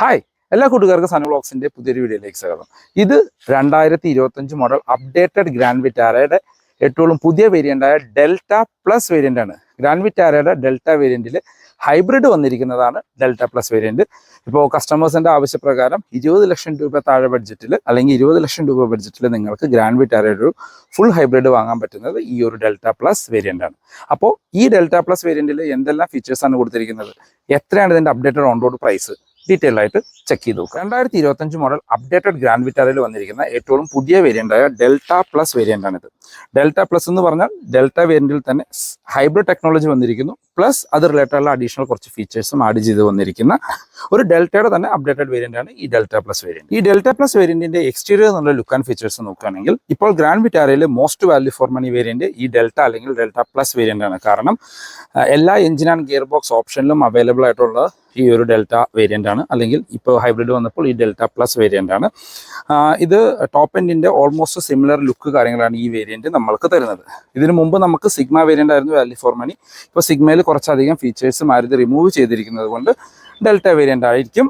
Hi എല്ലാ കൂട്ടുകാർക്കും സന ബ്ലോക്സിന്റെ പുതിയൊരു വീഡിയോയിലേക്ക് സ്വാഗതം. ഇത് രണ്ടായിരത്തി ഇരുപത്തഞ്ച് മോഡൽ അപ്ഡേറ്റഡ് ഗ്രാൻഡ് വിറ്റാരയുടെ ഏറ്റവും പുതിയ വേരിയന്റായ ഡെൽറ്റ പ്ലസ് വേരിയന്റ് ആണ്. ഗ്രാൻഡ് വിറ്റാരയുടെ ഡെൽറ്റ വേരിയന്റിൽ ഹൈബ്രിഡ് വന്നിരിക്കുന്നതാണ് ഡെൽറ്റ പ്ലസ് വേരിയന്റ് ഇപ്പോൾ കസ്റ്റമേഴ്സിന്റെ ആവശ്യപ്രകാരം ഇരുപത് ലക്ഷം രൂപ താഴെ ബഡ്ജറ്റിൽ അല്ലെങ്കിൽ ഇരുപത് ലക്ഷം രൂപ ബഡ്ജറ്റിൽ നിങ്ങൾക്ക് ഗ്രാൻഡ് വിറ്റാരയുടെ ഒരു ഫുൾ ഹൈബ്രിഡ് വാങ്ങാൻ പറ്റുന്നത് ഈ ഒരു ഡെൽറ്റ പ്ലസ് വേരിയന്റ് ആണ്. അപ്പോൾ ഈ ഡെൽറ്റ പ്ലസ് വേരിയന്റിൽ എന്തെല്ലാം ഫീച്ചേഴ്സാണ് കൊടുത്തിരിക്കുന്നത്? എത്രയാണ് ഇതിന്റെ updated on road price detail ആയിട്ട് ചെക്ക് ചെയ്ത് നോക്കുക. രണ്ടായിരത്തി ഇരുപത്തഞ്ച് മോഡൽ അപ്ഡേറ്റഡ് ഗ്രാൻഡ് വിറ്റാരയിൽ വന്നിരിക്കുന്ന ഏറ്റവും പുതിയ വേരിയന്റായ ഡെൽറ്റ പ്ലസ് വേരിയന്റാണിത് ഡെൽറ്റ പ്ലസ് എന്ന് പറഞ്ഞാൽ ഡെൽറ്റ വേരിയന്റിൽ തന്നെ ഹൈബ്രിഡ് ടെക്നോളജി വന്നിരിക്കുന്നു. പ്ലസ് അത് റിലേറ്റഡ് ഉള്ള അഡീഷണൽ കുറച്ച് ഫീച്ചേഴ്സും ആഡ് ചെയ്ത് വന്നിരിക്കുന്ന ഒരു ഡെൽറ്റയുടെ തന്നെ അപ്ഡേറ്റഡ് വേരിയന്റ് ആണ് ഈ ഡെൽറ്റ പ്ലസ് വേരിയന്റ് ഈ ഡെൽറ്റ പ്ലസ് വേരിയന്റിന്റെ എക്സ്റ്റീരിയർ എന്നുള്ള ലുക്ക് ആൻഡ് ഫീച്ചേഴ്സ് നോക്കുകയാണെങ്കിൽ ഇപ്പോൾ grand വിറ്റാരയിൽ most value for money variant ഈ ഡെൽറ്റ അല്ലെങ്കിൽ ഡെൽറ്റ പ്ലസ് വേരിയന്റ് ആണ്. കാരണം എല്ലാ എഞ്ചിൻ ആൻഡ് ഗിയർ ബോക്സ് ഓപ്ഷനിലും അവൈലബിൾ ആയിട്ടുള്ള ഈ ഒരു ഡെൽറ്റ വേരിയന്റ് ആണ്. അല്ലെങ്കിൽ ഇപ്പോൾ ഹൈബ്രിഡ് വന്നപ്പോൾ ഈ ഡെൽറ്റ പ്ലസ് വേരിയന്റ് ആണ്. ഇത് ടോപ്പ് എൻഡിന്റെ ഓൾമോസ്റ്റ് സിമിലർ ലുക്ക് കാര്യങ്ങളാണ് ഈ വേരിയന്റ് നമ്മൾക്ക് തരുന്നത്. ഇതിനു മുമ്പ് നമുക്ക് സിഗ്മ വേരിയന്റ് ആയിരുന്നു വാല്യൂ ഫോർ മണി ഇപ്പോൾ സിഗ്മയിൽ കുറച്ചധികം ഫീച്ചേഴ്സ് മാരുതി റിമൂവ് ചെയ്തിരിക്കുന്നത് കൊണ്ട് ഡെൽറ്റ വേരിയന്റ് ആയിരിക്കും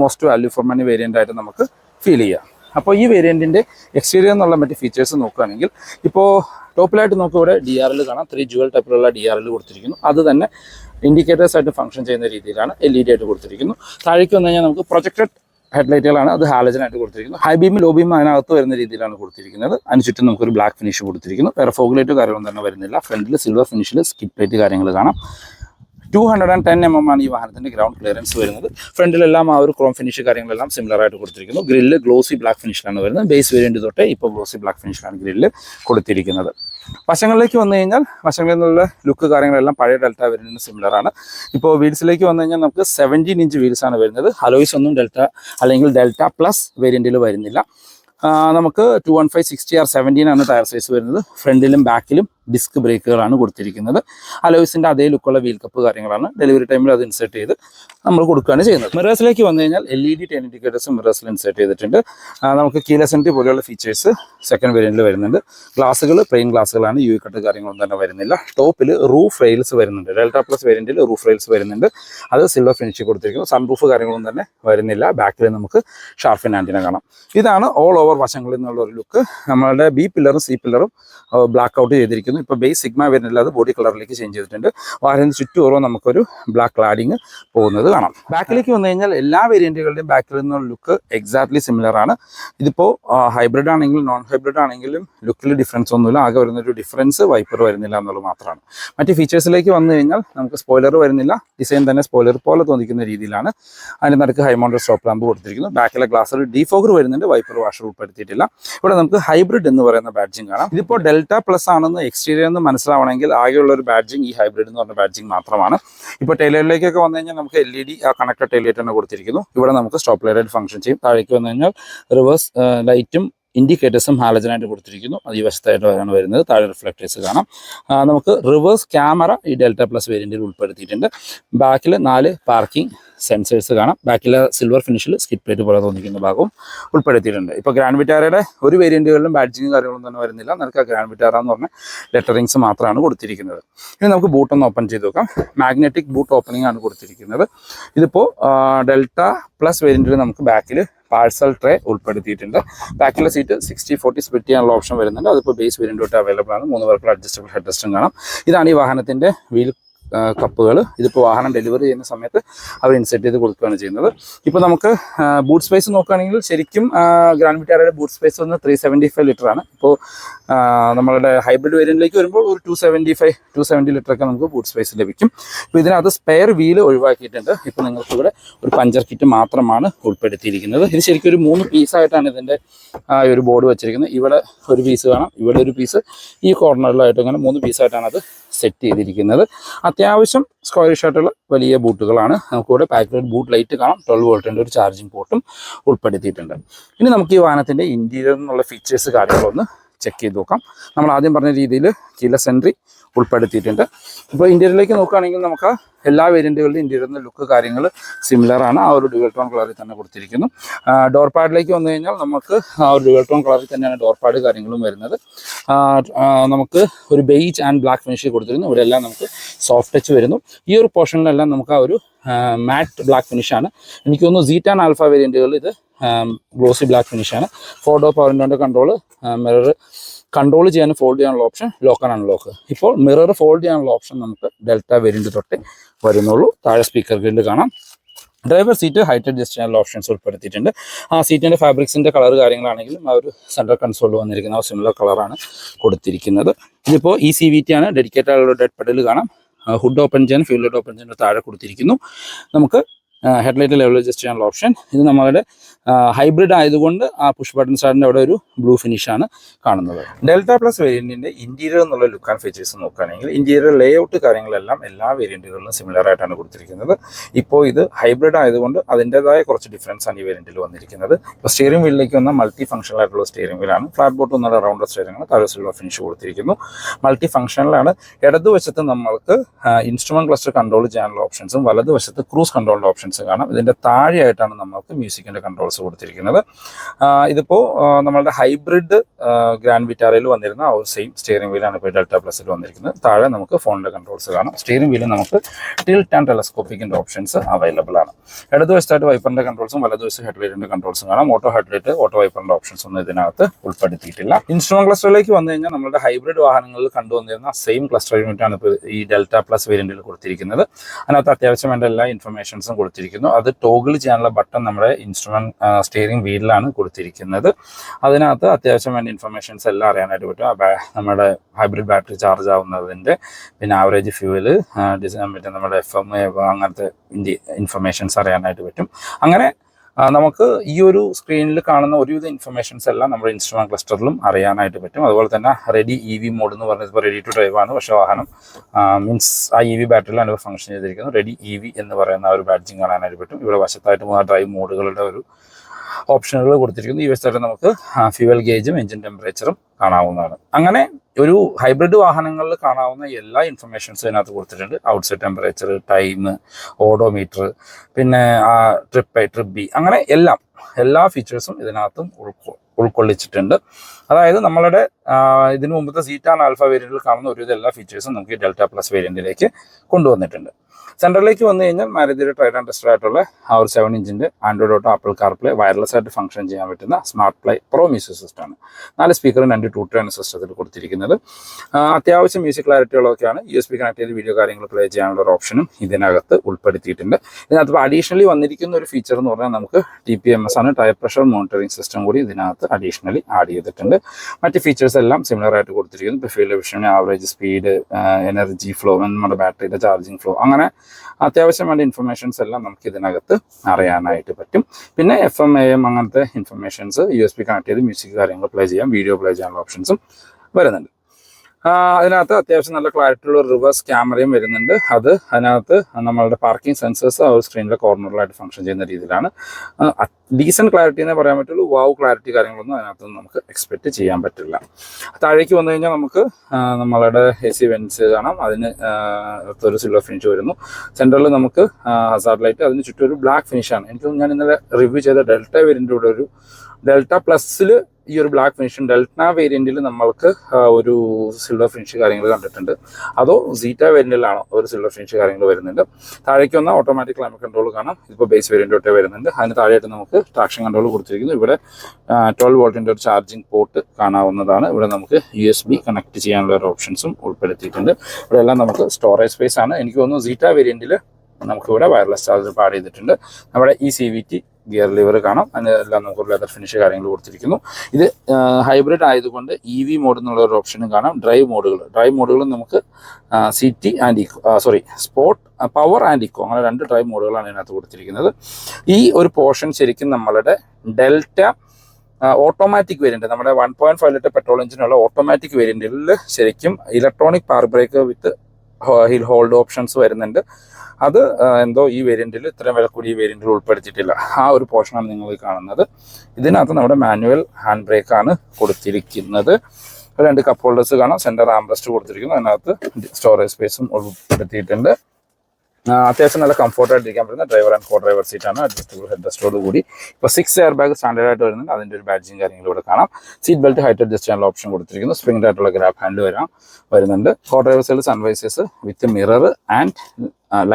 most value for money variant ആയിട്ട് നമുക്ക് ഫീൽ ചെയ്യാം. അപ്പോൾ ഈ വേരിയന്റിന്റെ എക്സ്റ്റീരിയർ എന്നുള്ള മറ്റ് ഫീച്ചേഴ്സ് നോക്കുകയാണെങ്കിൽ ഇപ്പോൾ ടോപ്പിലായിട്ട് നമുക്ക് ഇവിടെ ഡി ആർ എൽ കാണാം. ത്രീ ജുവൽ ടൈപ്പിലുള്ള ഡി ആർ എൽ കൊടുത്തിരിക്കുന്നു. അത് തന്നെ ഇൻഡിക്കേറ്റേഴ്സ് ആയിട്ട് ഫംഗ്ഷൻ ചെയ്യുന്ന രീതിയിലാണ് എൽ ഇ ഡി ആയിട്ട് കൊടുത്തിരിക്കുന്നു താഴേക്ക് വന്നു കഴിഞ്ഞാൽ നമുക്ക് പ്രൊജക്റ്റഡ് ഹെഡ്ലൈറ്റുകളാണ് അത് ഹാലജനായിട്ട് കൊടുത്തിരിക്കുന്നു ഹൈ ബീം ലോ ബീം അതിനകത്ത് വരുന്ന രീതിയിലാണ് കൊടുത്തിരിക്കുന്നത്. അതിന് നമുക്കൊരു ബ്ലാക്ക് ഫിനിഷ് കൊടുത്തിരിക്കുന്നു. വേറെ ഫോഗ് ലൈറ്റ് കാര്യങ്ങളൊന്നും തന്നെ വരുന്നില്ല. ഫ്രണ്ടിൽ സിൽവർ ഫിനിഷിൽ സ്കിപ്പ് ലൈറ്റ് കാര്യങ്ങൾ കാണാം. Two hundred and ten M M ആണ് ഈ വാഹനത്തിന്റെ ഗ്രൗണ്ട് ക്ലിയറൻസ് വരുന്നത്. ഫ്രണ്ടിലെല്ലാം ആ ഒരു ക്രോം ഫിനിഷ് കാര്യങ്ങളെല്ലാം സിമിലർ ആയിട്ട് കൊടുത്തിരിക്കുന്നു. ഗ്രില്ല് ഗ്ലോസി ബ്ലാക്ക് ഫിനിഷിലാണ് വരുന്നത്. ബേസ് വേരിയന്റ് തൊട്ട് ഇപ്പോൾ ഗ്ലോസി ബ്ലാക്ക് ഫിനിഷിലാണ് ഗ്രില്ല് കൊടുത്തിരിക്കുന്നത്. വശങ്ങളിലേക്ക് വന്നു കഴിഞ്ഞാൽ വശങ്ങളിൽ നിന്നുള്ള ലുക്ക് കാര്യങ്ങളെല്ലാം പഴയ ഡെൽറ്റ വരുന്നതിന് സിമിലർ ആണ്. ഇപ്പോൾ വീൽസിലേക്ക് വന്നു കഴിഞ്ഞാൽ നമുക്ക് സെവന്റീൻ ഇഞ്ച് വീൽസ് ആണ് വരുന്നത്. ഹലോയ്സ് ഒന്നും ഡെൽറ്റ അല്ലെങ്കിൽ ഡെൽറ്റ പ്ലസ് വേരിയന്റിൽ വരുന്നില്ല. നമുക്ക് two one five sixty R seventeen ആണ് ടയർ സൈസ് വരുന്നത്. ഫ്രണ്ടിലും ബാക്കിലും ഡിസ്ക് ബ്രേക്കുകളാണ് കൊടുത്തിരിക്കുന്നത്. അലോയ്സിന്റെ അതേ ലുക്കുള്ള വീൽ കപ്പ് കാര്യങ്ങളാണ് ഡെലിവറി ടൈമിൽ അത് ഇൻസേർട്ട് ചെയ്ത് നമ്മൾ കൊടുക്കുകയാണ് ചെയ്യുന്നത്. മിറേഴ്സിലേക്ക് വന്നു കഴിഞ്ഞാൽ L E D turn indicators മിറേഴ്സിൽ insert ചെയ്തിട്ടുണ്ട്. നമുക്ക് കീലസെന്റി പോലെയുള്ള ഫീച്ചേഴ്സ് സെക്കൻഡ് വേരിയന്റിൽ വരുന്നുണ്ട്. ഗ്ലാസ്സുകൾ പ്ലെയിൻ ഗ്ലാസ്സുകളാണ് യു കട്ട് കാര്യങ്ങളൊന്നും തന്നെ വരുന്നില്ല. ടോപ്പിൽ റൂഫ് റെയിൽസ് വരുന്നുണ്ട്. ഡെൽറ്റ പ്ലസ് വേരിയന്റിൽ റൂഫ് റെയിൽസ് വരുന്നുണ്ട്. അത് സിൽവർ ഫിനിഷ് കൊടുത്തിരിക്കുന്നു. സൺ റൂഫ് കാര്യങ്ങളൊന്നും തന്നെ വരുന്നില്ല. ബാക്കിൽ നമുക്ക് ഷാർഫിൻ ആന്റിന കാണാം. ഇതാണ് ഓൾ ഓവർ വശങ്ങളിൽ നിന്നുള്ള ഒരു ലുക്ക്. നമ്മളുടെ ബി പില്ലറും സി പില്ലറും ബ്ലാക്ക് ഔട്ട് ചെയ്തിരിക്കുന്നു. ഇപ്പോൾ ബേസ് സിഗ്മ വരുന്നില്ല. അത് ബോഡി കളറിലേക്ക് ചേഞ്ച് ചെയ്തിട്ടുണ്ട്. വാഹനത്തിന് ചുറ്റുപൂർവം നമുക്കൊരു ബ്ലാക്ക് ക്ലാഡിങ് പോകുന്നത് കാണാം. ബാക്കിലേക്ക് വന്നു കഴിഞ്ഞാൽ എല്ലാ വേരിയന്റുകളുടെയും ബാക്കിൽ നിന്നുള്ള ലുക്ക് എക്സാക്ട്ലി സിമിലർ ആണ്. ഇതിപ്പോൾ ഹൈബ്രിഡ് ആണെങ്കിലും നോൺ ഹൈബ്രിഡ് ആണെങ്കിലും ലുക്കിൽ ഡിഫറൻസ് ഒന്നുമില്ല. ആകെ വരുന്നൊരു ഡിഫറൻസ് വൈപ്പർ വരുന്നില്ല എന്നുള്ളത് മാത്രമാണ്. മറ്റ് ഫീച്ചേഴ്സിലേക്ക് വന്നു കഴിഞ്ഞാൽ നമുക്ക് സ്പോയിലർ വരുന്നില്ല. ഡിസൈൻ തന്നെ സ്പോയിലർ പോലെ തോന്നിക്കുന്ന രീതിയിലാണ്. അതിന്റെ നടുക്ക് ഹൈ മൗണ്ടർ സ്റ്റോപ്പ് ലാമ്പ് കൊടുത്തിരിക്കുന്നു. ബാക്കിലെ ഗ്ലാസ്സിൽ ഡീഫോഗർ വരുന്നുണ്ട്. വൈപ്പർ വാഷർ ഉൾപ്പെടുത്തിയിട്ടില്ല. ഇവിടെ നമുക്ക് ഹൈബ്രിഡ് എന്ന് പറയുന്ന ബാഡ്ജിങ് കാണാം. ഇതിപ്പോൾ ഡെൽറ്റ പ്ലസ് ആണെന്ന് എക്സ്റ്റീരിയർ എന്ന് മനസ്സിലാവണമെങ്കിൽ ആകെയുള്ള ഒരു ബാഡ്ജിങ് ഈ ഹൈബ്രിഡ് എന്ന് പറഞ്ഞ ബാഡ്ജിങ് മാത്രമാണ്. ഇപ്പോൾ ടൈലറിലേക്കൊക്കെ വന്നു കഴിഞ്ഞാൽ നമുക്ക് എൽ ഇ ഡി ആ കണക്ട് ടൈലറ്റ് തന്നെ കൊടുത്തിരിക്കുന്നു. ഇവിടെ നമുക്ക് സ്റ്റോപ്പ് ലൈറ്റ് ഫംഗ്ഷൻ ചെയ്യും. താഴേക്ക് വന്നു കഴിഞ്ഞാൽ റിവേഴ്സ് ലൈറ്റും ഇൻഡിക്കേറ്റേഴ്സും ഹാലജനായിട്ട് കൊടുത്തിരിക്കുന്നു. അത് ഈ വശത്തായിട്ട് വരാണ് വരുന്നത്. താഴെ റിഫ്ലക്ടേഴ്സ് കാണാം. നമുക്ക് റിവേഴ്സ് ക്യാമറ ഈ ഡെൽറ്റ പ്ലസ് വേരിയന്റിൽ ഉൾപ്പെടുത്തിയിട്ടുണ്ട്. ബാക്കിൽ നാല് പാർക്കിംഗ് സെൻസേഴ്സ് കാണാം. ബാക്കിലെ സിൽവർ ഫിനിഷിൽ സ്കിറ്റ് പ്ലേറ്റ് പോലെ തോന്നിക്കുന്ന ഭാഗവും ഉൾപ്പെടുത്തിയിട്ടുണ്ട്. ഇപ്പോൾ ഗ്രാൻഡ് വിറ്റാരയുടെ ഒരു വേരിയന്റുകളിലും ബാഡ്ജിങ് കാര്യങ്ങളൊന്നും തന്നെ വരുന്നില്ല. നിനക്ക് ഗ്രാൻഡ് വിറ്റാര എന്ന് പറഞ്ഞ ലെറ്ററിങ്സ് മാത്രമാണ് കൊടുത്തിരിക്കുന്നത്. ഇനി നമുക്ക് ബൂട്ട് ഒന്ന് ഓപ്പൺ ചെയ്ത് നോക്കാം. മാഗ്നറ്റിക് ബൂട്ട് ഓപ്പണിംഗ് ആണ് കൊടുത്തിരിക്കുന്നത്. ഇതിപ്പോൾ ഡെൽറ്റ പ്ലസ് വേരിയന്റിൽ നമുക്ക് ബാക്കിൽ പാഴ്സൽ ട്രേ ഉൾപ്പെടുത്തിയിട്ടുണ്ട്. ബാക്കിലെ സീറ്റ് സിക്സ്റ്റി ഫോർട്ടി സ്പ്ലിറ്റ് ചെയ്യാനുള്ള ഓപ്ഷൻ വരുന്നുണ്ട്. അതിപ്പോൾ ബേസ് വേരിയന്റ് തൊട്ട് അവൈലബിൾ ആണ്. മൂന്ന് പേർക്കുള്ള അഡ്ജസ്റ്റബിൾ ഹെഡ് റെസ്റ്റും കാണാം. ഇതാണ് ഈ വാഹനത്തിന്റെ വീൽ കപ്പുകൾ ഇതിപ്പോൾ വാഹനം ഡെലിവറി ചെയ്യുന്ന സമയത്ത് അവർ ഇൻസെറ്റ് ചെയ്ത് കൊടുക്കുകയാണ് ചെയ്യുന്നത്. ഇപ്പോൾ നമുക്ക് ബൂട്ട് സ്പേസ് നോക്കുകയാണെങ്കിൽ ശരിക്കും ഗ്രാൻഡ് വിറ്റാരയുടെ ബൂട്ട് സ്പേസ് വന്ന് ത്രീ സെവന്റി ഫൈവ് ലിറ്റർ ആണ് ഇപ്പോൾ നമ്മളുടെ ഹൈബ്രിഡ് വേരിയന്റിലേക്ക് വരുമ്പോൾ ഒരു two seventy five two seventy litre ഒക്കെ നമുക്ക് ബൂട്ട് സ്പേസ് ലഭിക്കും. ഇപ്പോൾ ഇതിനകത്ത് സ്പെയർ വീൽ ഒഴിവാക്കിയിട്ടുണ്ട്. ഇപ്പോൾ നിങ്ങൾക്ക് ഇവിടെ ഒരു പഞ്ചർ കിറ്റ് മാത്രമാണ് ഉൾപ്പെടുത്തിയിരിക്കുന്നത്. ഇത് ശരിക്കും ഒരു മൂന്ന് പീസായിട്ടാണ് ഇതിന്റെ ഒരു ബോർഡ് വെച്ചിരിക്കുന്നത്. ഇവിടെ ഒരു പീസ് കാണാം. ഇവിടെ ഒരു പീസ് ഈ കോർണറിലായിട്ട് അങ്ങനെ മൂന്ന് പീസായിട്ടാണ് അത് സെറ്റ് ചെയ്തിരിക്കുന്നത്. അത്യാവശ്യം സ്ക്വയറിഷ് ആയിട്ടുള്ള വലിയ ബൂട്ടുകളാണ്. നമുക്കിവിടെ പാക്കഡ് ബൂട്ട് ലൈറ്റ് കാണാം. ട്വൽവ് വോൾട്ടിന്റെ ഒരു ചാർജിങ് പോർട്ടും ഉൾപ്പെടുത്തിയിട്ടുണ്ട്. ഇനി നമുക്ക് ഈ വാഹനത്തിന്റെ ഇന്റീരിയർ എന്നുള്ള ഫീച്ചേഴ്സ് കാര്യങ്ങളൊന്ന് ചെക്ക് ചെയ്ത് നോക്കാം. നമ്മൾ ആദ്യം പറഞ്ഞ രീതിയിൽ കീല സെൻട്രി ഉൾപ്പെടുത്തിയിട്ടുണ്ട്. ഇപ്പോൾ ഇന്റീരിയറിലേക്ക് നോക്കുകയാണെങ്കിൽ നമുക്ക് എല്ലാ വേരിയന്റുകളിലും ഇന്റീരിയറിന്റെ ലുക്ക് കാര്യങ്ങൾ സിമിലർ ആണ്. ആ ഒരു ഡ്യുവൽ കളറിൽ തന്നെ കൊടുത്തിരിക്കുന്നു. ഡോർ പാഡിലേക്ക് വന്നു കഴിഞ്ഞാൽ നമുക്ക് ആ ഒരു ഡ്യുവൽ കളറിൽ തന്നെയാണ് ഡോർ പാഡ് കാര്യങ്ങളും വരുന്നത്. നമുക്ക് ഒരു ബെയ്ജ് ആൻഡ് ബ്ലാക്ക് ഫിനിഷ് കൊടുത്തിരുന്നു. ഇവിടെ എല്ലാം നമുക്ക് സോഫ്റ്റ് ടച്ച് വരുന്നു. ഈ ഒരു പോർഷനിലെല്ലാം നമുക്ക് ആ ഒരു മാറ്റ് ബ്ലാക്ക് ഫിനിഷാണ് എനിക്ക് തോന്നുന്നു സീറ്റ് ആൻഡ് ആൽഫ വേരിയന്റുകളിൽ ഇത് ഗ്ലോസി ബ്ലാക്ക് ഫിനിഷാണ് ഫോട്ടോ പവറിന്റെ കൺട്രോൾ മിറർ കൺട്രോൾ ചെയ്യാനും ഫോൾഡ് ചെയ്യാനുള്ള ഓപ്ഷൻ ലോക്ക് ആൻഡ് അൺലോക്ക് ഇപ്പോൾ മിറർ ഫോൾഡ് ചെയ്യാനുള്ള ഓപ്ഷൻ നമുക്ക് ഡെൽറ്റ വേരിയന്റ് തൊട്ട് വരുന്നുള്ളൂ. താഴെ സ്പീക്കർ ഗ്രില്ല് കാണാം. ഡ്രൈവർ സീറ്റ് ഹൈറ്റ് അഡ്ജസ്റ്റ് ചെയ്യാനുള്ള ഓപ്ഷൻസ് ഉൾപ്പെടുത്തിയിട്ടുണ്ട്. ആ സീറ്റിന്റെ ഫാബ്രിക്സിന്റെ കളർ കാര്യങ്ങളാണെങ്കിലും ആ ഒരു സെൻട്രൽ കൺസോൾ വന്നിരിക്കുന്ന ആ സിമിലർ കളറാണ് കൊടുത്തിരിക്കുന്നത്. ഇതിപ്പോൾ ഈ സി വി ടി ആണ് ഡെഡിക്കേറ്റഡ് ഡെഡ് പെഡൽ കാണാം. ഹുഡ് ഓപ്പൺ ചെയ്യാൻ ഫ്യൂൽ ലൈറ്റ് ഓപ്പൺ ചെയ്യാൻ താഴെ കൊടുത്തിരിക്കുന്നു. നമുക്ക് ഹെഡ്ലൈറ്റ് ലെവൽ അഡ്ജസ്റ്റ് ചെയ്യാനുള്ള ഓപ്ഷൻ ഇത് നമ്മളുടെ ഹൈബ്രിഡ് ആയതുകൊണ്ട് ആ പുഷ് ബട്ടൺ സ്റ്റാർട്ടിന്റെ അവിടെ ഒരു ബ്ലൂ ഫിനിഷാണ് കാണുന്നത്. ഡെൽറ്റ പ്ലസ് വേരിയന്റിന്റെ ഇന്റീരിയർ എന്നുള്ള ലുക്ക് ആൻഡ് ഫീച്ചേഴ്സ് നോക്കുകയാണെങ്കിൽ ഇന്റീരിയർ ലേ ഔട്ട് കാര്യങ്ങളെല്ലാം എല്ലാ വേരിയന്റുകളിലും സിമിലർ ആയിട്ടാണ് കൊടുത്തിരിക്കുന്നത്. ഇപ്പോൾ ഇത് ഹൈബ്രിഡ് ആയതുകൊണ്ട് അതിന്റെതായ കുറച്ച് ഡിഫറൻസ് ആണ് ഈ വേരിയന്റിൽ വന്നിരിക്കുന്നത്. ഇപ്പോൾ സ്റ്റിയറിംഗ് വീലിലേക്ക് വന്ന മൾട്ടി ഫംഗ്ഷണൽ ആയിട്ടുള്ള സ്റ്റിയറിംഗ് വീലാണ് ഫ്ലാറ്റ് ബോട്ട് എന്നുള്ള റൗണ്ടർ സ്റ്റിയറിംഗ് താഴെ സിൽവർ ഫിനിഷ് കൊടുത്തിരിക്കുന്നു. മൾട്ടി ഫംഗ്ഷനിലാണ് ഇടതുവശത്ത് നമ്മൾക്ക് ഇൻസ്ട്രുമെന്റ് ക്ലസ്റ്റർ കൺട്രോൾ ചെയ്യാനുള്ള ഓപ്ഷൻസും വലതുവശത്ത് ക്രൂസ് കൺട്രോളിന്റെ ഓപ്ഷൻസ് കാണാം. ഇതിന്റെ താഴെയായിട്ടാണ് നമ്മൾക്ക് മ്യൂസിക്കിന്റെ കൺട്രോൾസ് കൊടുത്തിരിക്കുന്നത്. ഇതിപ്പോൾ നമ്മളുടെ ഹൈബ്രിഡ് ഗ്രാൻഡ് വിറ്റാറയിൽ വന്നിരുന്ന ആ ഒരു സെയിം സ്റ്റിയറിംഗ് വീലാണ് ഇപ്പോൾ ഡെൽറ്റ പ്ലസിൽ വന്നിരിക്കുന്നത്. താഴെ നമുക്ക് ഫോണിന്റെ കൺട്രോൾസ് കാണാം. സ്റ്റിയറിംഗ് വീലിൽ നമുക്ക് ടിൽറ്റ് ആൻഡ് ടെലസ്കോപ്പിക്കിന്റെ ഓപ്ഷൻസ് അവൈലബിൾ ആണ്. ഇടതുവശത്തായിട്ട് വൈപ്പറിന്റെ കൺട്രോൾസും വലതുവശത്ത് ഹെഡ്ലൈറ്റിന്റെ കൺട്രോൾസും കാണാം. ഓട്ടോ ഹെഡ്ലൈറ്റ് ഓട്ടോ വൈപ്പറിന്റെ ഓപ്ഷൻസ് ഒന്നും ഇതിനകത്ത് ഉൾപ്പെടുത്തിയിട്ടില്ല. ഇൻസ്ട്രുമെന്റ് ക്ലസ്റ്ററിലേക്ക് വന്നു കഴിഞ്ഞാൽ നമ്മുടെ ഹൈബ്രിഡ് വാഹനങ്ങളിൽ കണ്ടുവന്നിരുന്ന സെയിം ക്ലസ്റ്റർ യൂണിറ്റാണ് ഇപ്പോൾ ഈ ഡെൽറ്റ പ്ലസ് വേരിയന്റിൽ കൊടുത്തിരിക്കുന്നത്. അതിനകത്ത് അത്യാവശ്യം വേണ്ട എല്ലാ ഇൻഫർമേഷൻസും കൊടുത്തിരിക്കുന്നു. അത് ടോഗിൾ ചെയ്യാനുള്ള ബട്ടൺ നമ്മുടെ ഇൻസ്ട്രുമെന്റ് സ്റ്റിയറിംഗ് വീലിലാണ് കൊടുത്തിരിക്കുന്നത്. അതിനകത്ത് അത്യാവശ്യം വേണ്ട ഇൻഫർമേഷൻസ് എല്ലാം അറിയാനായിട്ട് പറ്റും. നമ്മുടെ ഹൈബ്രിഡ് ബാറ്ററി ചാർജ് ആവുന്നതിന്റെ പിന്നെ ആവറേജ് ഫ്യൂവൽ പറ്റും നമ്മുടെ എഫ് എം അങ്ങനത്തെ ഇൻഫർമേഷൻസ് അറിയാനായിട്ട് പറ്റും. അങ്ങനെ നമുക്ക് ഈ ഒരു സ്ക്രീനിൽ കാണുന്ന ഒരുവിധ ഇൻഫർമേഷൻസ് എല്ലാം നമ്മുടെ ഇൻസ്ട്രുമെന്റ് ക്ലസ്റ്ററിലും അറിയാനായിട്ട് പറ്റും. അതുപോലെ തന്നെ റെഡി ഇ വി മോഡ് എന്ന് പറഞ്ഞത് ഇപ്പോൾ റെഡി ടു ഡ്രൈവ് ആണ്. പക്ഷേ വാഹനം മീൻസ് ആ ഇ വി ബാറ്ററിയിലാണ് ഫംഗ്ഷൻ ചെയ്തിരിക്കുന്നത്. റെഡി ഇ വി എന്ന് പറയുന്ന ആ ഒരു ബാഡ്ജിങ് കാണാനായിട്ട് പറ്റും. ഇവിടെ വശത്തായിട്ട് മൂന്ന് ഡ്രൈവ് മോഡുകളുടെ ഒരു ഓപ്ഷനുകൾ കൊടുത്തിരിക്കുന്നു. ഈ വെബ്സൈറ്റിൽ നമുക്ക് ഫ്യൂവൽ ഗേജും എഞ്ചിൻ ടെമ്പറേച്ചറും കാണാവുന്നതാണ്. അങ്ങനെ ഒരു ഹൈബ്രിഡ് വാഹനങ്ങളിൽ കാണാവുന്ന എല്ലാ ഇൻഫർമേഷൻസും ഇതിനകത്ത് കൊടുത്തിട്ടുണ്ട്. ഔട്ട്സൈഡ് ടെമ്പറേച്ചർ ടൈം ഓഡോമീറ്റർ പിന്നെ ആ ട്രിപ്പ് ഐ ട്രിപ്പ് ബി അങ്ങനെ എല്ലാം എല്ലാ ഫീച്ചേഴ്സും ഇതിനകത്തും ഉൾക്കൊ ഉൾക്കൊള്ളിച്ചിട്ടുണ്ട്. അതായത് നമ്മളുടെ ഇതിനു മുമ്പത്തെ സീറ്റാണ് ആൽഫ വേരിയന്റിൽ കാണുന്ന ഒരുവിധ എല്ലാ ഫീച്ചേഴ്സും നമുക്ക് ഡെൽറ്റ പ്ലസ് വേരിയന്റിലേക്ക് കൊണ്ടുവന്നിട്ടുണ്ട്. സെൻട്രലിലേക്ക് വന്നു കഴിഞ്ഞാൽ മാരുതിയുടെ ട്രൈഡ് ആൻഡ് ടെസ്റ്റർ ആയിട്ടുള്ള ആ ഒരു seven ഇഞ്ചിന്റെ Android auto Apple CarPlay wireless ആയിട്ട് ഫംഗ്ഷൻ ചെയ്യാൻ പറ്റുന്ന സ്മാർട്ട് പ്ലേ പ്രോ മ്യൂസിക് സിസ്റ്റമാണ് നാല് സ്പീക്കറും രണ്ട് ടൂട്ടറാണ് സിസ്റ്റത്തിൽ കൊടുത്തിരിക്കുന്നത്. അത്യാവശ്യം മ്യൂസിക് ക്ലാരിറ്റികളൊക്കെയാണ് യു എസ് ബി കണക്ട് ചെയ്ത് വീഡിയോ കാര്യങ്ങൾ പ്ലേ ചെയ്യാനുള്ള ഒരു ഓപ്ഷനും ഇതിനകത്ത് ഉൾപ്പെടുത്തിയിട്ടുണ്ട്. ഇതിനകത്ത് അഡീഷണലി വന്നിരിക്കുന്ന ഒരു ഫീച്ചർ എന്ന് പറഞ്ഞാൽ നമുക്ക് ടി പി എം എസ് ആണ്. ടയർ പ്രഷർ മോണിറ്ററിംഗ് സിസ്റ്റം കൂടി ഇതിനകത്ത് അഡീഷണലി ആഡ് ചെയ്തിട്ടുണ്ട്. മറ്റ് ഫീച്ചേഴ്സ് എല്ലാം സിമിലർ ആയിട്ട് കൊടുത്തിരിക്കുന്നു. ഇപ്പോൾ field vision average speed energy flow നമ്മുടെ ബാറ്ററിയുടെ ചാർജിങ് ഫ്ലോ അങ്ങനെ അത്യാവശ്യം വേണ്ട ഇൻഫർമേഷൻസ് എല്ലാം നമുക്ക് ഇതിനകത്ത് അറിയാനായിട്ട് പറ്റും. പിന്നെ എഫ് എം എ എം അങ്ങനത്തെ informations U S P connect ചെയ്ത് മ്യൂസിക് കാര്യങ്ങൾ പ്ലേ ചെയ്യാം വീഡിയോ പ്ലേ ചെയ്യാനുള്ള ഓപ്ഷൻസും വരുന്നുണ്ട്. അതിനകത്ത് അത്യാവശ്യം നല്ല ക്ലാരിറ്റി ഉള്ള റിവേഴ്സ് ക്യാമറയും വരുന്നുണ്ട്. അത് അതിനകത്ത് നമ്മളുടെ പാർക്കിംഗ് സെൻസേഴ്സ് സ്ക്രീനിലെ കോർണറിലായിട്ട് ഫംഗ്ഷൻ ചെയ്യുന്ന രീതിയിലാണ്. ഡീസന്റ് ക്ലാരിറ്റി എന്നേ പറയാൻ പറ്റുള്ളൂ. വാവ് ക്ലാരിറ്റി കാര്യങ്ങളൊന്നും അതിനകത്ത് നമുക്ക് എക്സ്പെക്റ്റ് ചെയ്യാൻ പറ്റില്ല. താഴേക്ക് വന്നു കഴിഞ്ഞാൽ നമുക്ക് നമ്മളുടെ എ സി വെൻസ് കാണാം. അതിന് ഒരു സിൽവർ ഫിനിഷ് വരുന്നു. സെന്ററിൽ നമുക്ക് ഹസാർഡ് ലൈറ്റ് അതിന് ചുറ്റും ഒരു ബ്ലാക്ക് ഫിനിഷാണ് എനിക്ക് ഞാൻ ഇന്നലെ റിവ്യൂ ചെയ്ത ഡെൽറ്റ വേരിയന്റെ കൂടെ ഒരു ഡെൽറ്റ പ്ലസ്സിൽ ഈ ഒരു ബ്ലാക്ക് ഫിനിഷും ഡെൽറ്റ വേരിയന്റിൽ നമ്മൾക്ക് ഒരു സിൽവർ ഫിനിഷ് കാര്യങ്ങൾ കണ്ടിട്ടുണ്ട്. അതോ സീറ്റ വേരിയന്റിലാണോ ഒരു സിൽവർ ഫിനിഷ് കാര്യങ്ങൾ വരുന്നുണ്ട്. താഴേക്ക് വന്ന ഓട്ടോമാറ്റിക് ക്ലൈമറ്റ് കൺട്രോൾ കാണാം. ഇപ്പോൾ ബേസ് വേരിയന്റ് തൊട്ടേ വരുന്നുണ്ട്. അതിന് താഴെയായിട്ട് നമുക്ക് ട്രാക്ഷൻ കൺട്രോൾ കൊടുത്തിരിക്കുന്നു. ഇവിടെ ട്വൽവ് വോൾട്ടിന്റെ ഒരു ചാർജിങ് പോർട്ട് കാണാവുന്നതാണ്. ഇവിടെ നമുക്ക് യു എസ് ബി കണക്ട് ചെയ്യാനുള്ള ഒരു ഓപ്ഷൻസും ഉൾപ്പെടുത്തിയിട്ടുണ്ട്. ഇവിടെ എല്ലാം നമുക്ക് സ്റ്റോറേജ് സ്പേസ് ആണ്. എനിക്ക് തോന്നുന്നു സീറ്റ വേരിയന്റിൽ നമുക്കിവിടെ വയർലെസ് ചാർജർ ആഡ് ചെയ്തിട്ടുണ്ട്. നമ്മുടെ ഈ C V T gear lever കാണാം. അതിനെല്ലാം നമുക്ക് ലെതർ ഫിനിഷ് കാര്യങ്ങൾ കൊടുത്തിരിക്കുന്നു. ഇത് ഹൈബ്രിഡ് ആയതുകൊണ്ട് ഇ വി മോഡ് എന്നുള്ള ഒരു ഓപ്ഷനും കാണാം. ഡ്രൈവ് മോഡുകൾ ഡ്രൈവ് മോഡുകൾ നമുക്ക് city and eco sorry sport power and eco അങ്ങനെ രണ്ട് ഡ്രൈവ് മോഡുകളാണ് ഇതിനകത്ത് കൊടുത്തിരിക്കുന്നത്. ഈ ഒരു പോർഷൻ ശരിക്കും നമ്മളുടെ ഡെൽറ്റ ഓട്ടോമാറ്റിക് വേരിയന്റ് നമ്മുടെ one point five litre petrol എഞ്ചിനുള്ള automatic വേരിയന്റിൽ ശരിക്കും electronic power brake with hill hold options വരുന്നുണ്ട്. അത് എന്തോ ഈ വേരിയന്റിൽ ഇത്രയും വില ഈ വേരിയന്റിൽ ഉൾപ്പെടുത്തിയിട്ടില്ല. ആ ഒരു പോർഷനാണ് നിങ്ങൾ കാണുന്നത്. ഇതിനകത്ത് നമ്മുടെ മാനുവൽ ഹാൻഡ് ബ്രേക്കാണ് കൊടുത്തിരിക്കുന്നത്. രണ്ട് കപ്പ് ഹോൾഡേഴ്സ് കാണാം. സെന്റർ ആംബ്രസ്റ്റ് കൊടുത്തിരിക്കുന്നു. അതിനകത്ത് സ്റ്റോറേജ് സ്പേസും ഉൾപ്പെടുത്തിയിട്ടുണ്ട്. അത്യാവശ്യം നല്ല കംഫർട്ടായിട്ട് ഇരിക്കാൻ പറ്റുന്ന ഡ്രൈവർ ആൻഡ് കോ ഡ്രൈവർ സീറ്റാണ് അഡ്ജസ്റ്റബിൾ ഹെഡ് റെസ്റ്റോട് കൂടി. ഇപ്പൊ സിക്സ് എയർ ബാഗ് സ്റ്റാൻഡേർഡ് ആയിട്ട് വരുന്നുണ്ട്. അതിന്റെ ഒരു ബാഡ്ജിങ് കാര്യങ്ങളും ഇവിടെ കാണാം. സീറ്റ് ബെൽറ്റ് ഹൈറ്റ് അഡ്ജസ്റ്റ് ചെയ്യാനുള്ള ഓപ്ഷൻ കൊടുത്തിരിക്കുന്നു. സ്പ്രിംഗ് ആയിട്ടുള്ള ഗ്രാബ് ഹാൻഡ് വരാം വരുന്നുണ്ട്. Co driver side sun visors with mirror and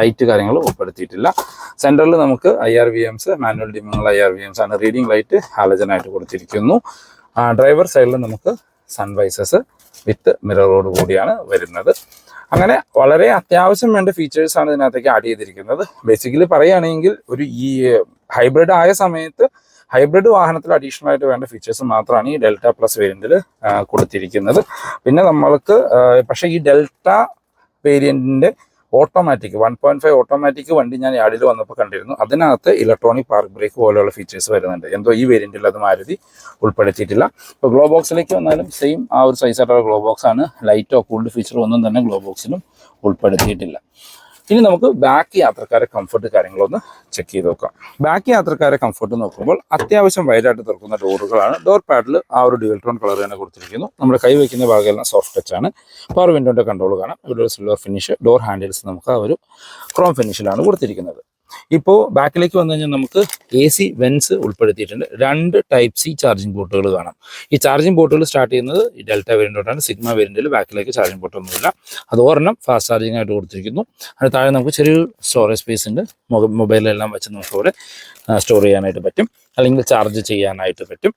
light കാര്യങ്ങൾ ഉൾപ്പെടുത്തിയിട്ടില്ല. സെന്ററിൽ നമുക്ക് I R V Ms manual ഡിമിങ്ങൾ I R V Ms ആണ്. റീഡിംഗ് ലൈറ്റ് ഹാലജൻ ആയിട്ട് കൊടുത്തിരിക്കുന്നു. ഡ്രൈവർ സൈഡിൽ നമുക്ക് സൺവൈസസ് വിത്ത് മിററോട് കൂടിയാണ് വരുന്നത്. അങ്ങനെ വളരെ അത്യാവശ്യം വേണ്ട ഫീച്ചേഴ്സ് ആണ് ഇതിനകത്തേക്ക് ആഡ് ചെയ്തിരിക്കുന്നത്. ബേസിക്കലി പറയുകയാണെങ്കിൽ ഒരു ഈ ഹൈബ്രിഡ് ആയ സമയത്ത് ഹൈബ്രിഡ് വാഹനത്തിൽ അഡീഷണൽ ആയിട്ട് വേണ്ട ഫീച്ചേഴ്സ് മാത്രമാണ് ഈ ഡെൽറ്റ പ്ലസ് വേരിയന്റിൽ കൊടുത്തിരിക്കുന്നത്. പിന്നെ നമ്മൾക്ക് പക്ഷേ ഈ Delta വേരിയന്റിന്റെ automatic one point five automatic വണ്ടി ഞാൻ യാർഡിൽ വന്നപ്പോൾ കണ്ടിരുന്നു. അതിനകത്ത് ഇലക്ട്രോണിക് പാർക്ക് ബ്രേക്ക് പോലെയുള്ള ഫീച്ചേഴ്സ് വരുന്നുണ്ട്. എന്തോ ഈ വേരിയന്റിൽ അത് മാരുതി ഉൾപ്പെടുത്തിയിട്ടില്ല. ഇപ്പോൾ ഗ്ലോ ബോക്സിലേക്ക് വന്നാലും സെയിം ആ ഒരു സൈസായിട്ടുള്ള ഗ്ലോ ബോക്സ് ആണ്. ലൈറ്റോ കൂൾഡ് ഫീച്ചറോ ഒന്നും തന്നെ ഗ്ലോ ബോക്സിലും ഉൾപ്പെടുത്തിയിട്ടില്ല. ഇനി നമുക്ക് ബാക്ക് യാത്രക്കാരെ കംഫർട്ട് കാര്യങ്ങളൊന്ന് ചെക്ക് ചെയ്ത് നോക്കാം. ബാക്ക് യാത്രക്കാരെ കംഫർട്ട് നോക്കുമ്പോൾ അത്യാവശ്യം വൈഡായിട്ട് തുറക്കുന്ന ഡോറുകളാണ്. ഡോർ പാഡിൽ ആ ഒരു ഡ്യുവൽ ടോൺ കളർ തന്നെ കൊടുത്തിരിക്കുന്നു. നമ്മുടെ കൈ വയ്ക്കുന്ന ഭാഗമെല്ലാം സോഫ്റ്റ് ടച്ച് ആണ്. പവർ വിൻഡോന്റെ കൺട്രോൾ കാണാം. ഇവിടെ ഒരു സിൽവർ ഫിനിഷ് ഡോർ ഹാൻഡിൽസ് നമുക്ക് ആ ഒരു ക്രോം ഫിനിഷിലാണ് കൊടുത്തിരിക്കുന്നത്. ഇപ്പോൾ ബാക്കിലേക്ക് വന്നു കഴിഞ്ഞാൽ നമുക്ക് എ സി വെൻസ് ഉൾപ്പെടുത്തിയിട്ടുണ്ട്. രണ്ട് ടൈപ്പ് സി ചാർജിങ് പോർട്ടുകൾ കാണാം. ഈ ചാർജിങ് പോർട്ടുകൾ സ്റ്റാർട്ട് ചെയ്യുന്നത് ഡെൽറ്റ വേരിയന്റോട്ടാണ് സിഗ്മ വേരിയന്റിൽ ബാക്കിലേക്ക് ചാർജിങ് ബോട്ടൊന്നുമില്ല അത് ഒരെണ്ണം ഫാസ്റ്റ് ചാർജിങ് ആയിട്ട് കൊടുത്തിരിക്കുന്നു. അതിന് താഴെ നമുക്ക് ചെറിയൊരു സ്റ്റോറേജ് സ്പേസ് ഉണ്ട്. മൊബ- മൊബൈലിലെല്ലാം വെച്ച് നമുക്ക് അവിടെ സ്റ്റോർ ചെയ്യാനായിട്ട് പറ്റും. അല്ലെങ്കിൽ ചാർജ് ചെയ്യാനായിട്ട് പറ്റും.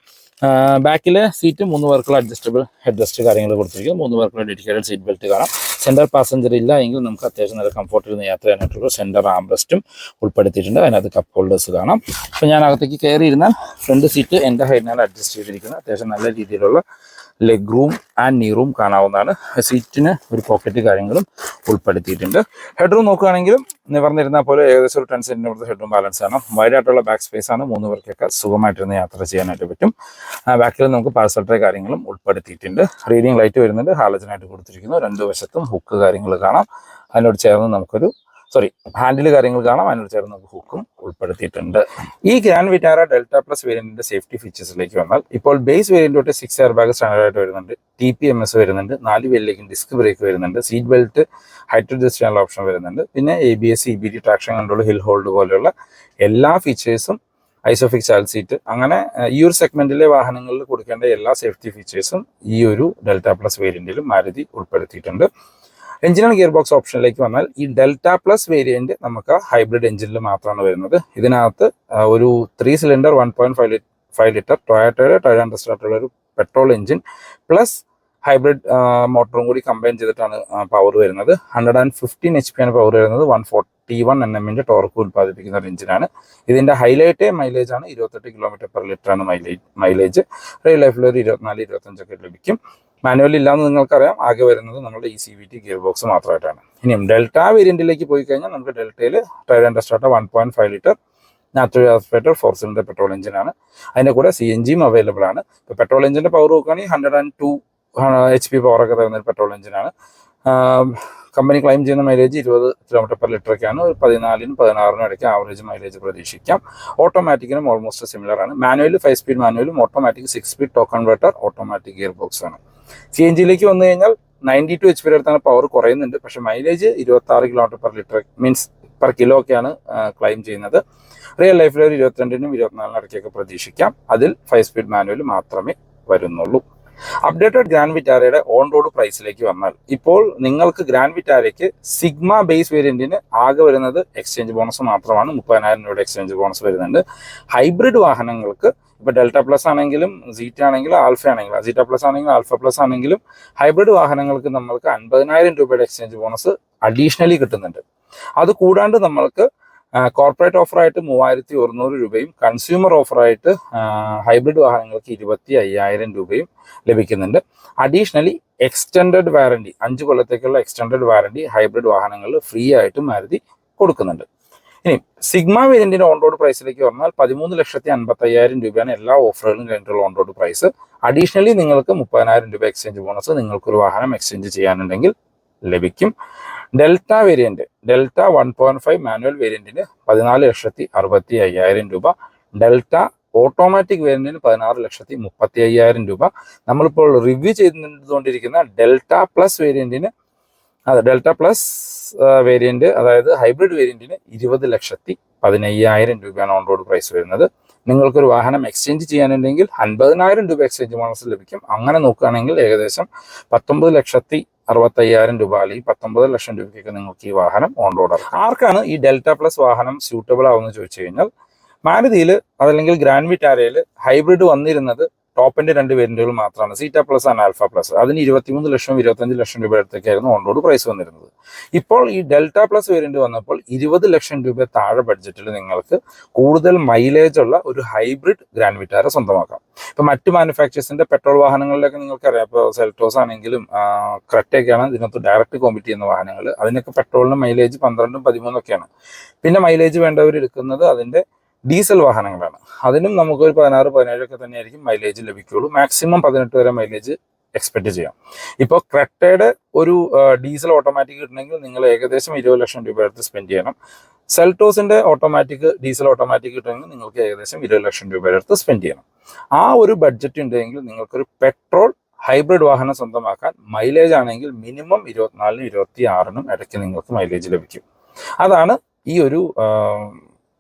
ബാക്കിലെ സീറ്റ് മൂന്ന് പേർക്കുള്ള അഡ്ജസ്റ്റബിൾ ഹെഡ് റെസ്റ്റ് കാര്യങ്ങൾ കൊടുത്തിരിക്കും മൂന്ന് പേർക്കുള്ള ഡെഡിക്കേറ്റഡ് സീറ്റ് ബെൽറ്റ് കാണാം. സെന്റർ പാസഞ്ചർ ഇല്ല എങ്കിൽ നമുക്ക് അത്യാവശ്യം നല്ല കംഫോർട്ടിൽ നിന്ന് യാത്ര ചെയ്യാനായിട്ടുള്ള സെന്റർ ആംബ്രസ്റ്റും ഉൾപ്പെടുത്തിയിട്ടുണ്ട്. അതിനകത്ത് കപ്പ് ഹോൾഡേഴ്സ് കാണാം. അപ്പോൾ ഞാൻ അകത്തേക്ക് കയറിയിരുന്നാൽ ഫ്രണ്ട് സീറ്റ് എന്റെ ഹൈറ്റിനാണ് അഡ്ജസ്റ്റ് ചെയ്തിരിക്കുന്നത്. അത്യാവശ്യം നല്ല രീതിയിലുള്ള leg room and knee room കാണാവുന്നതാണ്. സീറ്റിന് ഒരു പോക്കറ്റ് കാര്യങ്ങളും ഉൾപ്പെടുത്തിയിട്ടുണ്ട്. ഹെഡ് റൂം നോക്കുകയാണെങ്കിലും നിവർന്നിരുന്ന പോലെ ഏകദേശം ഒരു ten centimetre head room balance ആണ്. വൈഡായിട്ടുള്ള ബാക്ക് സ്പേസ് ആണ്. മൂന്ന് പേർക്കൊക്കെ സുഖമായിട്ടിരുന്ന് യാത്ര ചെയ്യാനായിട്ട് പറ്റും. ബാക്കിൽ നമുക്ക് പാഴ്സൽ ട്രേ കാര്യങ്ങളും ഉൾപ്പെടുത്തിയിട്ടുണ്ട്. റീഡിംഗ് ലൈറ്റ് വരുന്നുണ്ട്. ഹാലജനായിട്ട് കൊടുത്തിരിക്കുന്നു. രണ്ട് വശത്തും ഹുക്ക് കാര്യങ്ങൾ കാണാം. അതിനോട് ചേർന്ന് നമുക്കൊരു സോറി ഹാൻഡിൽ കാര്യങ്ങൾ കാണാം. അതിനോട് ചേർന്ന് നമുക്ക് ഹുക്കും ഉൾപ്പെടുത്തിയിട്ടുണ്ട്. ഈ ഗ്രാൻഡ് വിറ്റാര ഡെൽറ്റ പ്ലസ് വേരിയന്റിന്റെ സേഫ്റ്റി ഫീച്ചേഴ്സിലേക്ക് വന്നാൽ ഇപ്പോൾ ബേസ് വേരിയന്റ് തൊട്ട് സിക്സ് എയർ ബാഗ് സ്റ്റാൻഡേർഡായിട്ട് വരുന്നുണ്ട്. ടി പി എം എസ് വരുന്നുണ്ട്. നാല് പേരിലേക്കും ഡിസ്ക് ബ്രേക്ക് വരുന്നുണ്ട്. സീറ്റ് ബെൽറ്റ് ഹൈറ്റ് അഡ്ജസ്റ്റ് ചെയ്യാനുള്ള ഓപ്ഷൻ വരുന്നുണ്ട്. പിന്നെ A B S E B D traction control hill hold പോലെയുള്ള എല്ലാ ഫീച്ചേഴ്സും ഐസോഫിക് ചാൽ സീറ്റ് അങ്ങനെ ഈ ഒരു സെഗ്മെന്റിലെ വാഹനങ്ങളിൽ കൊടുക്കേണ്ട എല്ലാ സേഫ്റ്റി ഫീച്ചേഴ്സും ഈ ഒരു ഡെൽറ്റ പ്ലസ് വേരിയന്റിലും മാരുതി ഉൾപ്പെടുത്തിയിട്ടുണ്ട്. എഞ്ചിനൽ ഗിയർ ബോക്സ് ഓപ്ഷനിലേക്ക് വന്നാൽ ഈ ഡെൽറ്റ പ്ലസ് വേരിയന്റ് നമുക്ക് ഹൈബ്രിഡ് എഞ്ചിനിൽ മാത്രമാണ് വരുന്നത്. ഇതിനകത്ത് ഒരു three cylinder one point five five litre ടൊയാറ്റോയുടെ ടയർ സ്റ്റാർട്ടുള്ള ഒരു പെട്രോൾ എഞ്ചിൻ പ്ലസ് ഹൈബ്രിഡ് മോട്ടറും കൂടി കമ്പൈൻ ചെയ്തിട്ടാണ് പവർ വരുന്നത്. Hundred and fifteen H P ആണ് പവർ വരുന്നത്. വൺ ഫോർട്ടി വൺ എൻ എമ്മിന്റെ ടോർക്ക് ഉൽപ്പാദിപ്പിക്കുന്ന ഒരു എഞ്ചിനാണ് ഇതിന്റെ ഹൈലൈറ്റ് മൈലേജ് ആണ് ഇരുപത്തെട്ട് കിലോമീറ്റർ പെർ ലിറ്റർ ആണ് മൈലേജ് മൈലേജ് റിയൽ ലൈഫിൽ ഒരു ഇരുപത്തിനാല് ഇരുപത്തഞ്ചൊക്കെ ലഭിക്കും. മാനുവൽ ഇല്ലാന്ന് നിങ്ങൾക്കറിയാം. ആകെ വരുന്നത് നമ്മുടെ E C V T gear box മാത്രമായിട്ടാണ് ഇനിയും ഡെൽറ്റ വേരിയന്റിലേക്ക് പോയി കഴിഞ്ഞാൽ നമുക്ക് ഡെൽറ്റയിൽ ടയർ ഇൻഡസ്ട്രാട്ട one point five litre natural aspirated four cylinder petrol എഞ്ചിനാണ് അതിന്റെ കൂടെ സി എൻ ജിയും അവൈലബിൾ ആണ്. ഇപ്പോൾ പെട്രോൾ എഞ്ചിന്റെ പവർ നോക്കുകയാണെങ്കിൽ hundred and two H P പവറൊക്കെ തരുന്ന ഒരു പെട്രോൾ എഞ്ചിനാണ് കമ്പനി ക്ലെയിം ചെയ്യുന്ന മൈലേജ് ഇരുപത് കിലോമീറ്റർ പെർ ലിറ്റർ ലിറ്ററൊക്കെയാണ് ഒരു പതിനാലിനും പതിനാറിനും ഇടയ്ക്ക് ആവറേജ് മൈലേജ് പ്രതീക്ഷിക്കാം. ഓട്ടോമാറ്റിക്കിനും ഓൾമോസ്റ്റ് സിമിലർ ആണ്. Manual five speed മാനുവലും automatic six speed torque converter automatic gear box ആണ്. സി എൻ ജിയിലേക്ക് വന്നു കഴിഞ്ഞാൽ നയന്റി ടു എച്ച് പിയുടെ അടുത്താണ് പവർ കുറയുന്നുണ്ട്. പക്ഷേ മൈലേജ് ഇരുപത്തി ആറ് kilometre per litre means per kilo ഒക്കെയാണ് ക്ലെയിം ചെയ്യുന്നത്. റിയൽ ലൈഫിൽ ഒരു ഇരുപത്തിരണ്ടിനും ഇരുപത്തിനാലിനും ഇടയ്ക്കൊക്കെ പ്രതീക്ഷിക്കാം. അതിൽ ഫൈവ് സ്പീഡ് മാനുവൽ മാത്രമേ വരുന്നുള്ളൂ. അപ്ഡേറ്റഡ് ഗ്രാൻഡ് വിറ്റാരയുടെ ഓൺ റോഡ് പ്രൈസിലേക്ക് വന്നാൽ ഇപ്പോൾ നിങ്ങൾക്ക് ഗ്രാൻഡ് വിറ്റാരയ്ക്ക് സിഗ്മ ബേസ് വേരിയന്റിന് ആകെ വരുന്നത് എക്സ്ചേഞ്ച് ബോണസ് മാത്രമാണ്. മുപ്പതിനായിരം രൂപയുടെ എക്സ്ചേഞ്ച് ബോണസ് വരുന്നുണ്ട്. ഹൈബ്രിഡ് വാഹനങ്ങൾക്ക് ഇപ്പോൾ ഡെൽറ്റ പ്ലസ് ആണെങ്കിലും സീറ്റ ആണെങ്കിലും ആൽഫ ആണെങ്കിലും സീറ്റ പ്ലസ് ആണെങ്കിലും ആൽഫ പ്ലസ് ആണെങ്കിലും ഹൈബ്രിഡ് വാഹനങ്ങൾക്ക് നമ്മൾക്ക് അൻപതിനായിരം രൂപയുടെ എക്സ്ചേഞ്ച് ബോണസ് അഡീഷണലി കിട്ടുന്നുണ്ട്. അത് കൂടാണ്ട് നമ്മൾക്ക് കോർപ്പറേറ്റ് ഓഫറായിട്ട് മൂവായിരത്തി ഒരുന്നൂറ് രൂപയും കൺസ്യൂമർ ഓഫറായിട്ട് ഹൈബ്രിഡ് വാഹനങ്ങൾക്ക് ഇരുപത്തി അയ്യായിരം രൂപയും ലഭിക്കുന്നുണ്ട്. അഡീഷണലി എക്സ്റ്റൻഡഡ് വാറണ്ടി അഞ്ച് കൊല്ലത്തേക്കുള്ള എക്സ്റ്റൻഡഡ് വാറണ്ടി ഹൈബ്രിഡ് വാഹനങ്ങളിൽ ഫ്രീ ആയിട്ട് മാരുതി കൊടുക്കുന്നുണ്ട്. ഇനി സിഗ്മ വേരിയന്റിന്റെ ഓൺ റോഡ് പ്രൈസിലേക്ക് വന്നാൽ പതിമൂന്ന് ലക്ഷത്തി അൻപത്തി അയ്യായിരം രൂപയാണ് എല്ലാ ഓഫറുകളും കഴിഞ്ഞിട്ടുള്ള ഓൺ റോഡ് പ്രൈസ് അഡീഷണലി നിങ്ങൾക്ക് മുപ്പതിനായിരം രൂപ എക്സ്ചേഞ്ച് ബോണസ് നിങ്ങൾക്കൊരു വാഹനം എക്സ്ചേഞ്ച് ചെയ്യാനുണ്ടെങ്കിൽ ലഭിക്കും. Delta variant Delta one point five manual വേരിയന്റിന് പതിനാല് ലക്ഷത്തി അറുപത്തി അയ്യായിരം രൂപ. ഡെൽറ്റ ഓട്ടോമാറ്റിക് വേരിയന്റിന് പതിനാറ് ലക്ഷത്തി മുപ്പത്തി അയ്യായിരം രൂപ. നമ്മളിപ്പോൾ റിവ്യൂ ചെയ്തുകൊണ്ടിരിക്കുന്ന ഡെൽറ്റ പ്ലസ് വേരിയന്റിന് അതെ ഡെൽറ്റ പ്ലസ് വേരിയന്റ് അതായത് ഹൈബ്രിഡ് വേരിയന്റിന് ഇരുപത് ലക്ഷത്തി പതിനയ്യായിരം രൂപയാണ് ഓൺ റോഡ് പ്രൈസ് വരുന്നത്. നിങ്ങൾക്കൊരു വാഹനം എക്സ്ചേഞ്ച് ചെയ്യാനുണ്ടെങ്കിൽ അൻപതിനായിരം രൂപ എക്സ്ചേഞ്ച് ബോണസ് ലഭിക്കും. അങ്ങനെ നോക്കുകയാണെങ്കിൽ ഏകദേശം പത്തൊമ്പത് ലക്ഷത്തി അറുപത്തയ്യായിരം രൂപ അല്ലെങ്കിൽ പത്തൊമ്പത് ലക്ഷം രൂപയ്ക്ക് നിങ്ങൾക്ക് ഈ വാഹനം ഓൺ റോഡ് ആർക്കാണ് ഈ ഡെൽറ്റ പ്ലസ് വാഹനം സ്യൂട്ടബിൾ ആവുമെന്ന് ചോദിച്ചു കഴിഞ്ഞാൽ മാരുതിയിൽ അതല്ലെങ്കിൽ ഗ്രാൻഡ് വിറ്റാരയിൽ ഹൈബ്രിഡ് വന്നിരുന്നത് ടോപ്പിന്റെ രണ്ട് വേരിയന്റുകൾ മാത്രമാണ്. Zeta plus and alpha plus. അതിന് ഇരുപത്തിമൂന്ന് ലക്ഷം ഇരുപത്തഞ്ച് ലക്ഷം രൂപ അടുത്തേക്കായിരുന്നു ഓൺ റോഡ് പ്രൈസ് വന്നിരുന്നത്. ഇപ്പോൾ ഈ ഡെൽറ്റ പ്ലസ് വേരിയന്റ് വന്നപ്പോൾ ഇരുപത് ലക്ഷം രൂപ താഴെ ബഡ്ജറ്റിൽ നിങ്ങൾക്ക് കൂടുതൽ മൈലേജ് ഉള്ള ഒരു ഹൈബ്രിഡ് ഗ്രാൻഡ് വിറ്റാര സ്വന്തമാക്കാം. ഇപ്പൊ മറ്റു മാനുഫാക്ചേഴ്സിന്റെ പെട്രോൾ വാഹനങ്ങളിലൊക്കെ നിങ്ങൾക്കറിയാം. ഇപ്പോൾ സെൽറ്റോസ് ആണെങ്കിലും ക്രെറ്റയൊക്കെയാണ് ഇതിനകത്ത് ഡയറക്റ്റ് കോമ്പറ്റ് ചെയ്യുന്ന വാഹനങ്ങൾ. അതിനൊക്കെ പെട്രോളിന് മൈലേജ് പന്ത്രണ്ടും പതിമൂന്നും ഒക്കെയാണ് പിന്നെ മൈലേജ് വേണ്ടവർ എടുക്കുന്നത് അതിന്റെ ഡീസൽ വാഹനങ്ങളാണ്. അതിനും നമുക്ക് ഒരു പതിനാറ് പതിനേഴൊക്കെ തന്നെയായിരിക്കും മൈലേജ് ലഭിക്കുകയുള്ളൂ മാക്സിമം പതിനെട്ട് വരെ മൈലേജ് എക്സ്പെക്ട് ചെയ്യാം. ഇപ്പോൾ ക്രെറ്റയുടെ ഒരു ഡീസൽ ഓട്ടോമാറ്റിക് കിട്ടണമെങ്കിൽ നിങ്ങൾ ഏകദേശം ഇരുപത് ലക്ഷം രൂപ അടുത്ത് സ്പെൻഡ് ചെയ്യണം. സെൽറ്റോസിന്റെ ഓട്ടോമാറ്റിക് ഡീസൽ ഓട്ടോമാറ്റിക് കിട്ടണമെങ്കിൽ നിങ്ങൾക്ക് ഏകദേശം ഇരുപത് ലക്ഷം രൂപയുടെ അടുത്ത് സ്പെൻഡ് ചെയ്യണം. ആ ഒരു ബഡ്ജറ്റ് ഉണ്ടെങ്കിൽ നിങ്ങൾക്കൊരു പെട്രോൾ ഹൈബ്രിഡ് വാഹനം സ്വന്തമാക്കാൻ മൈലേജ് ആണെങ്കിൽ മിനിമം ഇരുപത്തിനാലിനും ഇരുപത്തി ആറിനും ഇടയ്ക്ക് നിങ്ങൾക്ക് മൈലേജ് ലഭിക്കും. അതാണ് ഈ ഒരു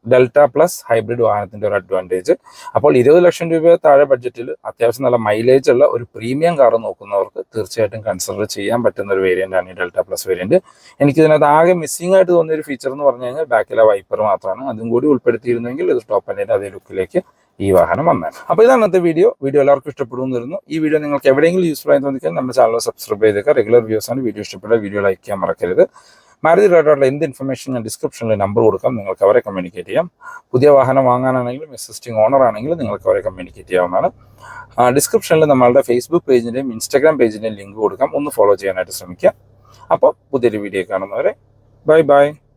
ഡെൽറ്റ പ്ലസ് ഹൈബ്രിഡ് വാഹനത്തിന്റെ ഒരു അഡ്വാന്റേജ് അപ്പോൾ ഇരുപത് ലക്ഷം രൂപ താഴെ ബഡ്ജറ്റിൽ അത്യാവശ്യം നല്ല മൈലേജ് ഉള്ള ഒരു പ്രീമിയം കാർ നോക്കുന്നവർക്ക് തീർച്ചയായിട്ടും കൺസിഡർ ചെയ്യാൻ പറ്റുന്ന ഒരു വേരിയന്റ് ആണ് ഈ ഡെൽറ്റ പ്ലസ് വേരിയന്റ് എനിക്ക് ഇതിനകത്ത് ആകെ മിസ്സിംഗ് ആയിട്ട് തോന്നിയ ഒരു ഫീച്ചർ എന്ന് പറഞ്ഞു കഴിഞ്ഞാൽ ബാക്കിലെ വൈപ്പർ മാത്രമാണ്. അതും കൂടി ഉൾപ്പെടുത്തിയിരുന്നെങ്കിൽ ഇത് ടോപ്പ് എന്റെ അതേ ലുക്കിലേക്ക് ഈ വാഹനം വന്നത് അപ്പോൾ ഇതാണ് ഇന്നത്തെ വീഡിയോ വീഡിയോ എല്ലാവർക്കും ഇഷ്ടപ്പെടുമെന്ന് ഈ വീഡിയോ നിങ്ങൾക്ക് എവിടെയെങ്കിലും യൂസ്ഫുൾ ആയി തോന്നിക്കാൻ നമ്മുടെ ചാനൽ സബ്സ്ക്രൈബ് ചെയ്തേക്കുക റെഗുലർ വ്യൂസ് ആണ്. വീഡിയോ ഇഷ്ടപ്പെട്ട വീഡിയോ ലൈക്ക് ചെയ്യാൻ മറക്കരുത്. മാരുതി റേഡോട്ടുള്ള എന്ത് ഇൻഫർമേഷൻ ഞാൻ ഡിസ്ക്രിപ്ഷനിൽ നമ്പർ കൊടുക്കാം. നിങ്ങൾക്ക് അവരെ കമ്മ്യൂണിക്കേറ്റ് ചെയ്യാം. പുതിയ വാഹനം വാങ്ങാനാണെങ്കിലും എക്സിസ്റ്റിംഗ് ഓണർ ആണെങ്കിലും നിങ്ങൾക്ക് അവരെ കമ്മ്യൂണിക്കേറ്റ് ചെയ്യാവുന്നതാണ്. ഡിസ്ക്രിപ്ഷനിൽ നമ്മളുടെ ഫേസ്ബുക്ക് പേജിന്റെയും ഇൻസ്റ്റാഗ്രാം പേജിന്റെയും ലിങ്ക് കൊടുക്കാം. ഒന്ന് ഫോളോ ചെയ്യാനായിട്ട് ശ്രമിക്കുക. അപ്പോൾ പുതിയൊരു വീഡിയോ കാണുന്നവരെ ബൈ ബൈ